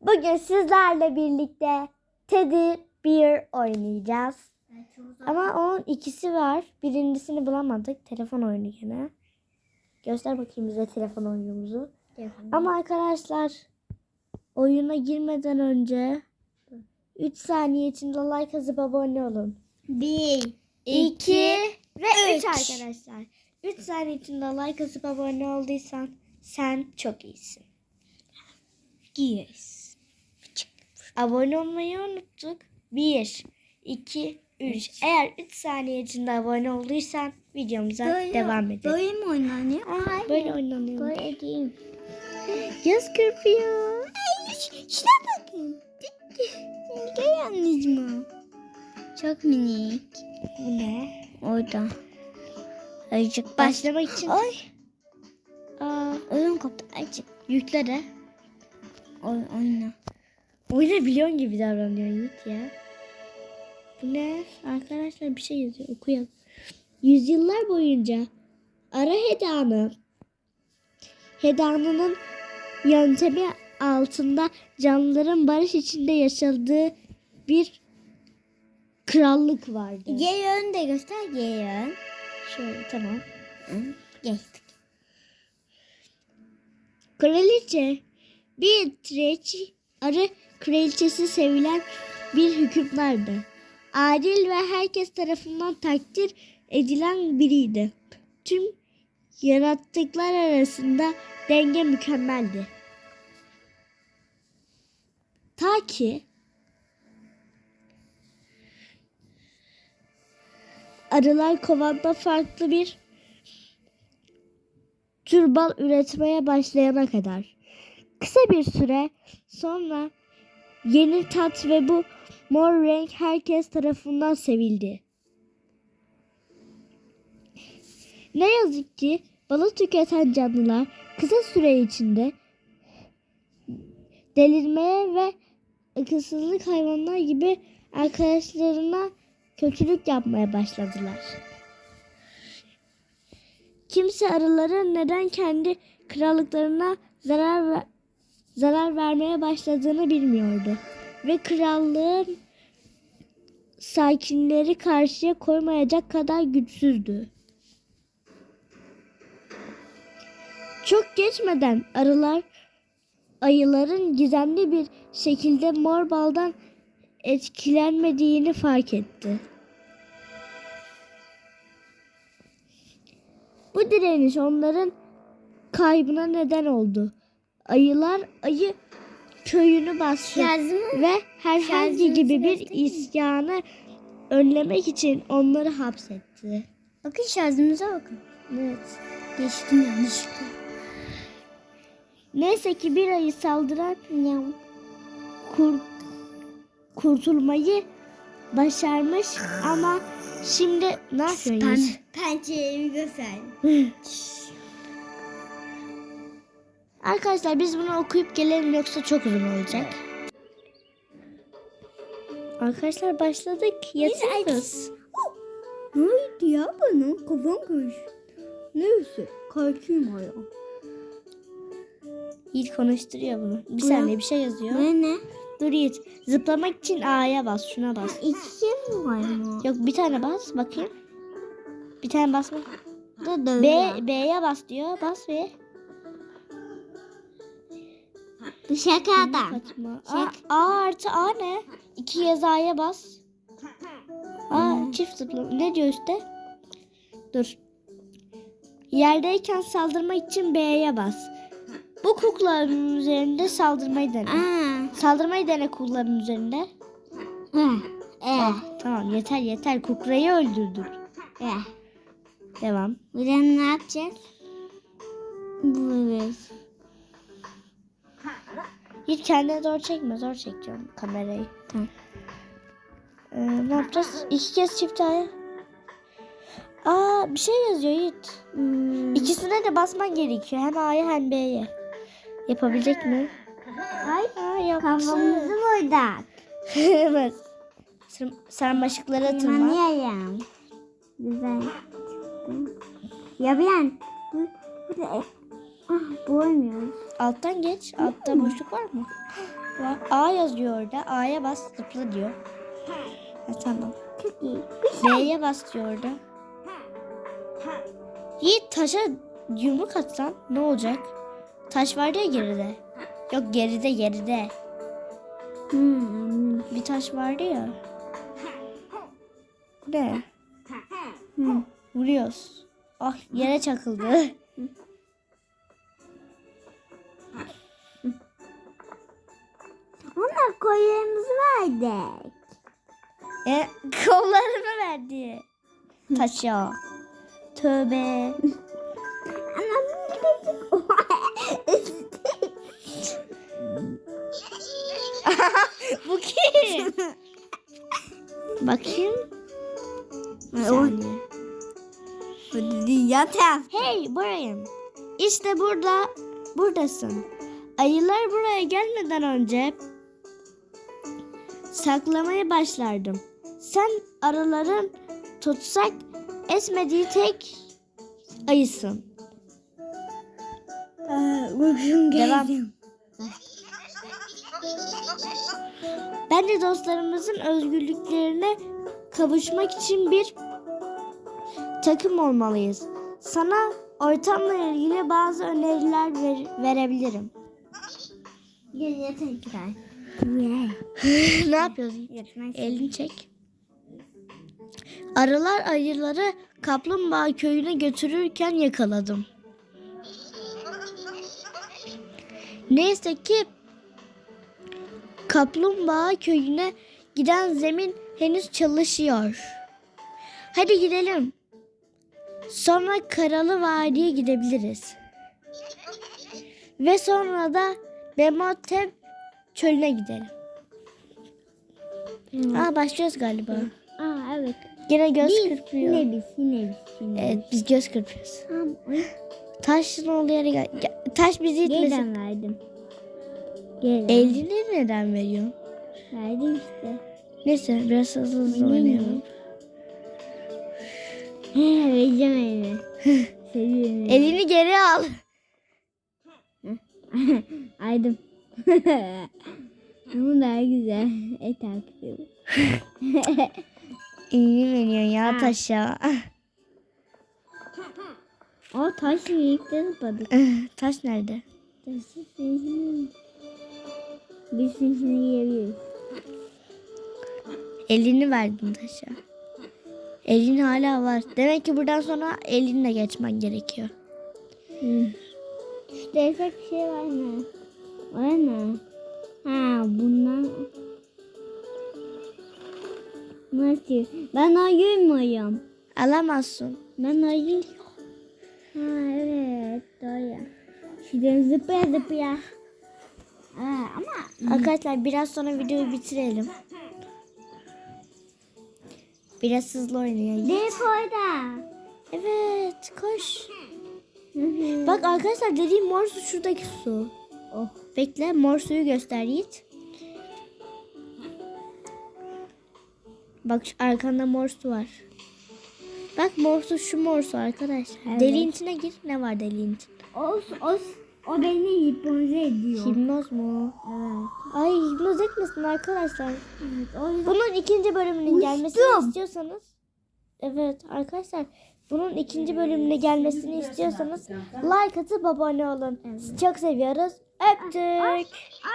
Bugün sizlerle birlikte Teddy Bear oynayacağız. Ama onun ikisi var. Birincisini bulamadık. Telefon oyunu gene. Göster bakayım bize telefon oyunumuzu. Ama arkadaşlar oyuna girmeden önce 3 saniye içinde like yazıp abone olun. Bir, 2 ve 3 üç. arkadaşlar. 3 saniye içinde like yazıp abone olduysan sen çok iyisin. Yes. Abone olmayı unuttuk. 1, 2, 3. Eğer 3 saniye içinde abone olduysan videomuza devam edelim. Böyle mi oynanıyor? Aa, böyle oynanıyor. Böyle değil. Göz kırpıyor. Şuna bakın. Gel anneciğim. Çok minik. Bu ne? Orada. Azıcık baş. Başlamak için Ay. Aa, Ödüm koptu. Azıcık. yükle de. Oy, oyna. Oynabiliyorsun gibi davranıyor Yiğit ya. Bu ne? Arkadaşlar bir şey yazıyor. Okuyalım. Yüzyıllar boyunca ara hedanı hedanının yöntemi altında canlıların barış içinde yaşadığı bir krallık vardı. G yön de göster. G yön. Şöyle tamam. Geçtik. Kraliçe bir treç arı kraliçesi sevilen bir hükümdardı. Adil ve herkes tarafından takdir edilen biriydi. Tüm yarattıklar arasında denge mükemmeldi. Ta ki arılar kovanda farklı bir tür bal üretmeye başlayana kadar. Kısa bir süre sonra yeni tat ve bu mor renk herkes tarafından sevildi. Ne yazık ki balı tüketen canlılar kısa süre içinde delirmeye ve akılsızlık hayvanlar gibi arkadaşlarına kötülük yapmaya başladılar. Kimse arıların neden kendi krallıklarına zarar zarar vermeye başladığını bilmiyordu ve krallığın sakinleri karşıya koymayacak kadar güçsüzdü. Çok geçmeden arılar ayıların gizemli bir şekilde mor baldan etkilenmediğini fark etti. Bu direniş onların kaybına neden oldu. Ayılar ayı köyünü bastı Şarjımı ve herhangi şarjınızı gibi bir isyanı önlemek için onları hapsetti. Bakın şarjımıza bakın. Evet. Geçtim yanlışlıkla. Neyse ki bir ayı saldıran kur, kurtulmayı başarmış ama şimdi ne yapıyorsun? Pençeyi göster. Arkadaşlar biz bunu okuyup gelelim yoksa çok uzun olacak. Arkadaşlar başladık. Yatıyoruz. Ne oldu ya bana? Kafam karıştı. Neyse kalkayım ayağa. Yiğit konuşturuyor bunu. Bir saniye bir şey yazıyor. Ne ne? Dur Yiğit. Zıplamak için A'ya bas. Şuna bas. İki mi var mı? Yok bir tane bas bakayım. Bir tane da B B'ye bas diyor. Bas ve Şaka adam. Kaçma. A, A artı A ne? İki yaz A'ya bas. A çift zıplama. Ne diyor üstte? Dur. Yerdeyken saldırmak için B'ye bas. Bu kuklaların üzerinde saldırmayı dene. Aa. Saldırmayı dene kuklaların üzerinde. He. E. Tamam yeter yeter. Kukrayı öldürdük. E. Devam. Buradan ne yapacağız? Böyle. Hiç kendine doğru çekme. Zor çekeceğim kamerayı. Tamam. Ee, ne yapacağız? İki kez çift aya. Aa bir şey yazıyor Yiğit. Hmm. İkisine de basman gerekiyor. Hem A'ya hem B'ye. Yapabilecek mi? Ay. Aa yaptı. Kafamızı boydak. evet. Sar- Sarmaşıklara tırman. Tırmanıyorum. Güzel. Ya ben. Bu, bu da Ah bulamıyoruz. Alttan geç. Altta boşluk var mı? Var. A yazıyor orada. A'ya bas zıpla diyor. Ha, tamam. Çok iyi. B'ye bas diyor orada. Yiğit taşa yumruk atsan ne olacak? Taş var ya geride. Yok geride geride. Hmm. Bir taş vardı ya. Bu ne? Hmm. Vuruyoruz. Ah yere çakıldı. Ona kollarımızı verdik. E, kollarını verdi. Taşa. Tövbe. Bu kim? Bakayım. Bir saniye. Hadi yatak. Hey Brian. İşte burada. Buradasın. Ayılar buraya gelmeden önce saklamaya başlardım. Sen arıların tutsak esmediği tek ayısın. Bugün Devam. Bence dostlarımızın özgürlüklerine kavuşmak için bir takım olmalıyız. Sana ortamla ilgili bazı öneriler ver- verebilirim. Yatak gel. Ne yapıyorsun? Elini çek. Arılar ayıları kaplumbağa köyüne götürürken yakaladım. Neyse ki kaplumbağa köyüne giden zemin henüz çalışıyor. Hadi gidelim. Sonra Karalı Vadi'ye gidebiliriz. Ve sonra da Bemotep çölüne gidelim. Aa başlıyoruz galiba. Aa evet. Yine göz Biz, kırpıyor. Yine biz yine biz. Yine Evet biz göz kırpıyoruz. Taşın olduğu yere gel. Taş bizi itmesin. Gelden verdim. Gelden. Elini neden veriyorsun? Verdim işte. Neyse biraz hızlı hızlı oynayalım. Vereceğim elini. Seviyorum. Elini geri al. Aydım. Ama daha güzel. Et takip Elini veriyorsun ya taşa. O taş birlikte zıpladık. Taş nerede? Taşı sesini. Biz sesini yiyebiliriz. Elini verdin taşa. Elin hala var. Demek ki buradan sonra elinle geçmen gerekiyor. Destek bir şey var mı? Mı? Ha bundan. Nasıl? Ben ayırmıyorum. Alamazsın. Ben ayır. Ha evet doğru. Şuradan zıplaya zıplaya. Ha, ama Arkadaşlar biraz sonra videoyu bitirelim. Biraz hızlı oynayalım. depoda. Evet koş. Bak arkadaşlar dediğim mor su şuradaki su. Oh. Bekle mor suyu göster Yiğit. Bak arkanda mor su var. Bak mor su şu mor su arkadaşlar. Evet. Deliğin içine gir. Ne var deliğin içinde? O, o, o beni hipnotize ediyor. Hipnoz mu? Evet. Ay hipnoz etmesin arkadaşlar. evet. O yüzden Bunun ikinci bölümünün Uçtum. gelmesini istiyorsanız. Evet arkadaşlar. Bunun ikinci bölümüne gelmesini istiyorsanız like atıp abone olun. Sizi çok seviyoruz. Öptük.